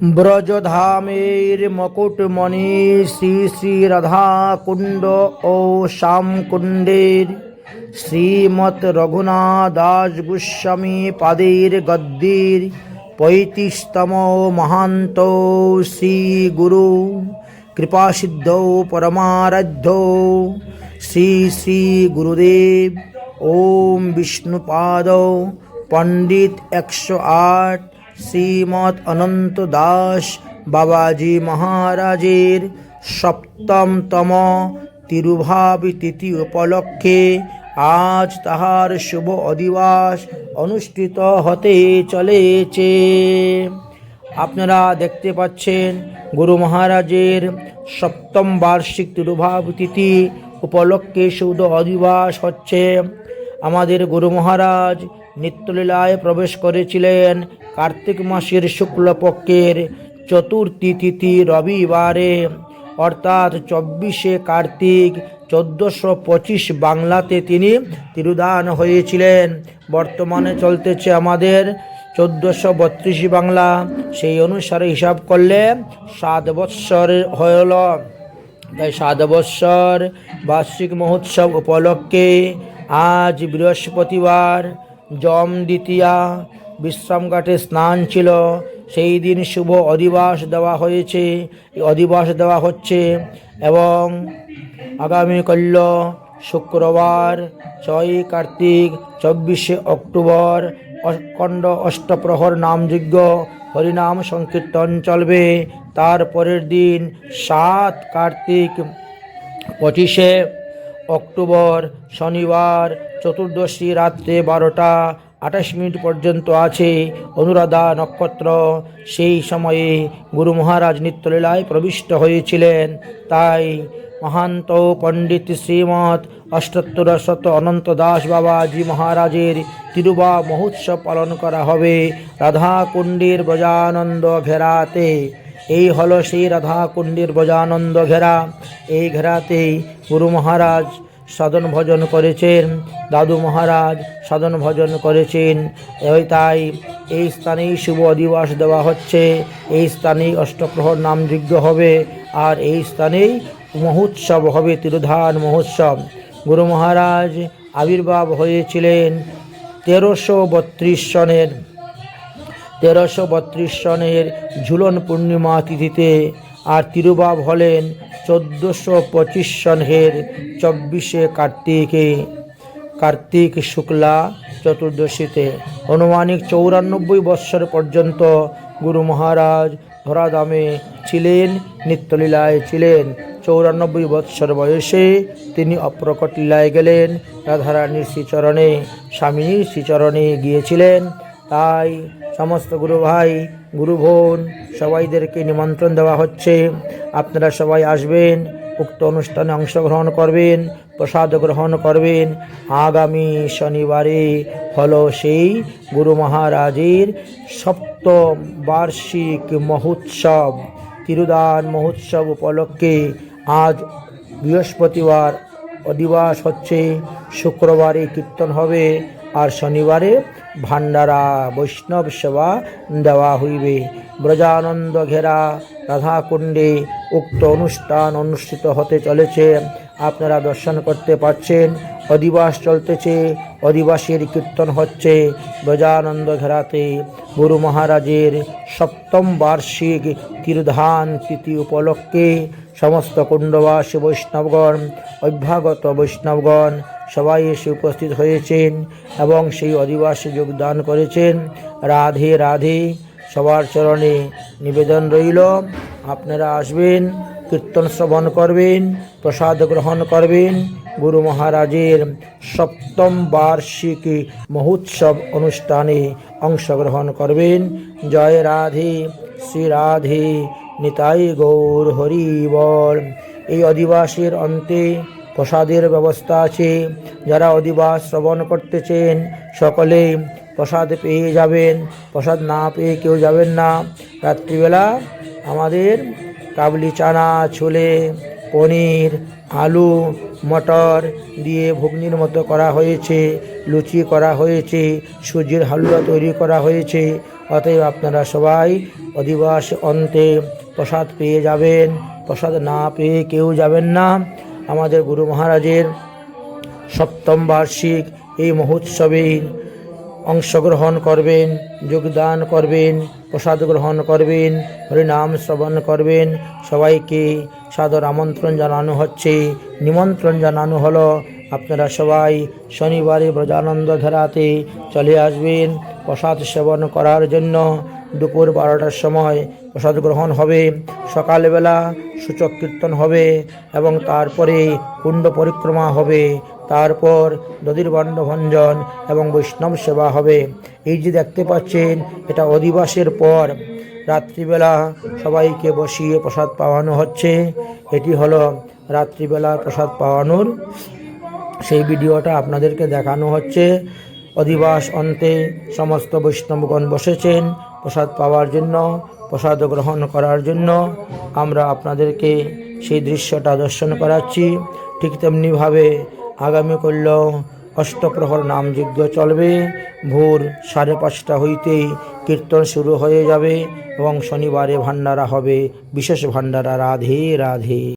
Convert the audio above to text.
ব্রজধামের মকুটমণি শ্রী শ্রী রাধা কুণ্ড ও শ্যামকুণ্ডের শ্রীমৎ রঘুনাথ দাস গোস্বামী পাদের গদ্দির পঁয়ত্রিশতম মহান্ত শ্রী গুরু। কৃপাসিদ্ধ পরমারাধ্য শ্রী শ্রী গুরুদেব। ওম বিষ্ণুপাদ পণ্ডিত একশো আট। শ্রীমৎ অনন্ত দাস বাবাজি মহারাজের সপ্তমতম তিরুভাবী তিথি উপলক্ষে আজ তাহার শুভ অধিবাস অনুষ্ঠিত হতে চলেছে। আপনারা দেখতে পাচ্ছেন গুরু মহারাজের সপ্তম বার্ষিক তিরুভাব তিথি উপলক্ষে শুদ্ধ অধিবাস হচ্ছে। আমাদের গুরু মহারাজ নিত্যলীলায় প্রবেশ করেছিলেন কার্তিক মাসের শুক্লপক্ষের চতুর্থী তিথি রবিবারে। অর্থাৎ চব্বিশে কার্তিক চোদ্দোশো পঁচিশ বাংলাতে তিনি তিরুদান হয়েছিলেন। বর্তমানে চলতেছে আমাদের চোদ্দোশো বত্রিশ বাংলা। সেই অনুসারে হিসাব করলে সাত বৎসর হল তাই সাত বৎসর বার্ষিক মহোৎসব উপলক্ষে আজ বৃহস্পতিবার জম দ্বিতীয়া বিশ্রামঘাটে স্নান ছিল। সেই দিন শুভ অধিবাস দেওয়া হয়েছে। অধিবাস দেওয়া হচ্ছে এবং আগামীকাল শুক্রবার ছয় কার্তিক চব্বিশে অক্টোবর অখণ্ড অষ্টপ্রহর নামযজ্ঞ হরিনাম সংকীর্তন চলবে। তার পরের দিন সাত কার্তিক পঁচিশে অক্টোবর, শনিবার, চতুর্দশী রাত্রে বারোটা আঠাশ মিনিট পর্যন্ত আছে অনুরাধা নক্ষত্র। সেই সময়ে গুরু মহারাজ নিত্যলীলায় প্রবিষ্ট হয়েছিলেন। তাই মহান্ত পণ্ডিত শ্রীমৎ অষ্টোত্তর শত অনন্ত দাস বাবাজি মহারাজের তিরুবা মহোৎসব পালন করা হবে। রাধা কুণ্ডের ব্রজানন্দ ঘেরাতে। এই হলো সেই রাধা কুণ্ডের ব্রজানন্দ ঘেরা। এই ঘেরাতেই গুরু মহারাজ সাধন ভজন করেছেন, দাদু মহারাজ সাধন ভজন করেছেন। এই তাই এই স্থানেই শুভ অধিবাস দেওয়া হচ্ছে। এই স্থানেই অষ্টপ্রহর নামযোগ্য হবে আর এই স্থানেই মহোৎসব হবে, তিরুধান মহোৎসব। গুরু মহারাজ আবির্ভাব হয়েছিলেন তেরোশো বত্রিশ সনের তেরোশো বত্রিশ সনের ঝুলন পূর্ণিমা তিথিতে আর তিরুবাব হলেন চোদ্দোশো পঁচিশ সনের চব্বিশে কার্তিকে। কার্তিক শুক্লা চতুর্দশীতে। অনুমানিক চৌরানব্বই বৎসর পর্যন্ত গুরু মহারাজ ধরাধামে ছিলেন, নিত্যলীলায় ছিলেন। চৌরানব্বই বৎসর বয়সে তিনি অপ্রকট লীলায় গেলেন। রাধারানীর শ্রীচরণে, স্বামীর শ্রীচরণে গিয়েছিলেন। তাই সমস্ত গুরু ভাই, গুরু বোন সবাইদেরকে নিমন্ত্রণ দেওয়া হচ্ছে। আপনারা সবাই আসবেন, উক্ত অনুষ্ঠানে অংশগ্রহণ করবেন, প্রসাদ গ্রহণ করবেন। আগামী শনিবারে হলো সেই গুরু মহারাজের সপ্তম বার্ষিক মহোৎসব। তিরুদান মহোৎসব উপলক্ষে আজ বৃহস্পতিবার অধিবাস হচ্ছে। শুক্রবারে কীর্তন হবে আর শনিবারে ভান্ডারা বৈষ্ণব সেবা দেওয়া হইবে। ব্রজানন্দ ঘেরা রাধাকুণ্ডে উক্ত অনুষ্ঠান অনুষ্ঠিত হতে চলেছে। আপনারা দর্শন করতে পারছেন, অধিবাস চলতেছে, অধিবাসীর কীর্তন হচ্ছে। ব্রজানন্দ ঘেরাতে গুরু মহারাজের সপ্তম বার্ষিক তীর্ধান তিথি উপলক্ষে সমস্ত কুণ্ডবাসী বৈষ্ণবগণ, অভ্যাগত বৈষ্ণবগণ সবাই এসে উপস্থিত হয়েছেন এবং সেই অধিবাসে যোগদান করেছেন। রাধে রাধে, সবার চরণে নিবেদন রইল। আপনারা আসবেন, কীর্তন শ্রবণ করবেন, প্রসাদ গ্রহণ করবেন। গুরু মহারাজের সপ্তম বার্ষিক মহোৎসব অনুষ্ঠানে অংশগ্রহণ করবেন। জয় রাধে, শ্রী রাধে, নিতাই গৌর হরি বল। এই অধিবাসের অন্তে প্রসাদের ব্যবস্থা আছে। যারা অধিবাস শ্রবণ করতেছেন, সকলে প্রসাদ পেয়ে যাবেন। প্রসাদ না পেয়ে কেউ যাবেন না। রাত্রিবেলা আমাদের কাবলি চানা, ছোলে, পনির, আলু, মটর দিয়ে ঘুগনির মতো করা হয়েছে, লুচি করা হয়েছে, সুজির হালুয়া তৈরি করা হয়েছে। অতএব আপনারা সবাই অধিবাস অন্তে প্রসাদ পেয়ে যাবেন। প্রসাদ না পেয়ে কেউ যাবেন না। আমাদের গুরু মহারাজের সপ্তম বার্ষিক এই মহোৎসবে অংশগ্রহণ করবেন, যোগদান করবেন, প্রসাদ গ্রহণ করবেন, হরিনাম শ্রবণ করবেন। সবাইকে সাদর আমন্ত্রণ জানানো হচ্ছে। নিমন্ত্রণ জানানো হলো, আপনারা সবাই শনিবারে ব্রজানন্দ ধারাতে চলে আসবেন। প্রসাদ সেবন করার জন্য দুপুর বারোটার সময় প্রসাদ গ্রহণ হবে, সকালবেলা সূচক কীর্তন হবে এবং তারপরে কুণ্ড পরিক্রমা হবে। তারপর নদীর ভঞ্জন এবং বৈষ্ণব সেবা হবে। এই যে দেখতে পাচ্ছেন, এটা অধিবাসের পর। রাত্রিবেলা সবাইকে বসিয়ে প্রসাদ পাওয়ানো হচ্ছে। এটি হলো রাত্রিবেলা প্রসাদ পাওয়ানোর। সেই ভিডিওটা আপনাদেরকে দেখানো হচ্ছে। অধিবাস অন্তে সমস্ত বৈষ্ণবগণ বসেছেন প্রসাদ পাওয়ার জন্য। প্রসাদ গ্রহণ করার জন্য আমরা আপনাদেরকে সেই দৃশ্যটা দর্শন করাচ্ছি। ঠিক তেমনিভাবে আগামী করল অষ্টপ্রহর নাম যজ্ঞ চলবে। ভোর সাড়ে পাঁচটা হইতেই কীর্তন শুরু হয়ে যাবে এবং শনিবারে ভান্ডারা হবে। বিশেষ ভান্ডারা রাধে রাধে।